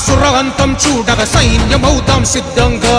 అసురవంతం చూడగ సైన్యమవుతాం సిద్ధంగా.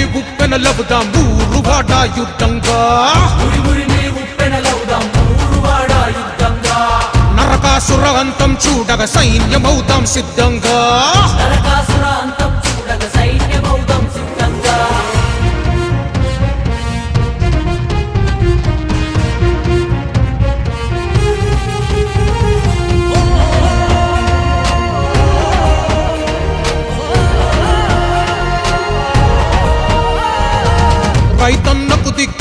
ఉప్పెన లబుదాం ఊరు వాడ యుద్ధంగా. నరకాసుర అంతం చూడగ సైన్యమవుతాం సిద్ధంగా.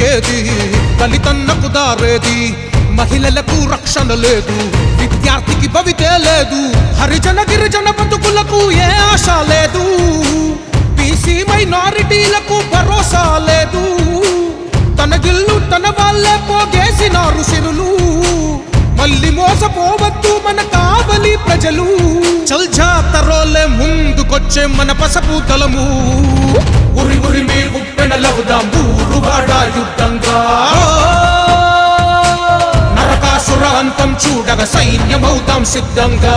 బతికేది దిక్కేది దళితన్నకు దారేది? మహిళలకు రక్షణ లేదు. విద్యార్థికి భవితే లేదు. హరిజన గిరిజన బతుకులకు ఏ ఆశ లేదు. బీసీ మైనారిటీలకు భరోసా లేదు. తన గిల్లు తన వాళ్ళే పోగేసినారు సిరులు. మళ్ళీ మోసపోవద్దు మన ప్రజలు. చల్ జాతరోలే ముందుకొచ్చే మన పసపు తలము ఉరి ఉరి మీ ఉప్పెన లవుదాం ఊరు వాడ యుద్ధంగా. నరకాసుర అంతం చూడగ సైన్యమవుతాం సిద్ధంగా.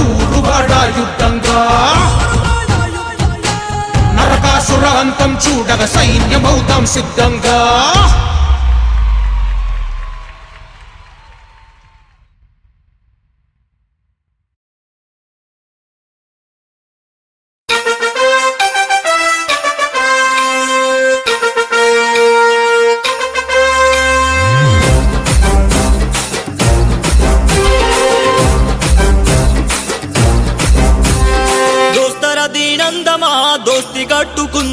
ప్రాంతం చూడగ సైన్యమవుతాం సిద్ధంగా. దోస్తి కట్టుకుంది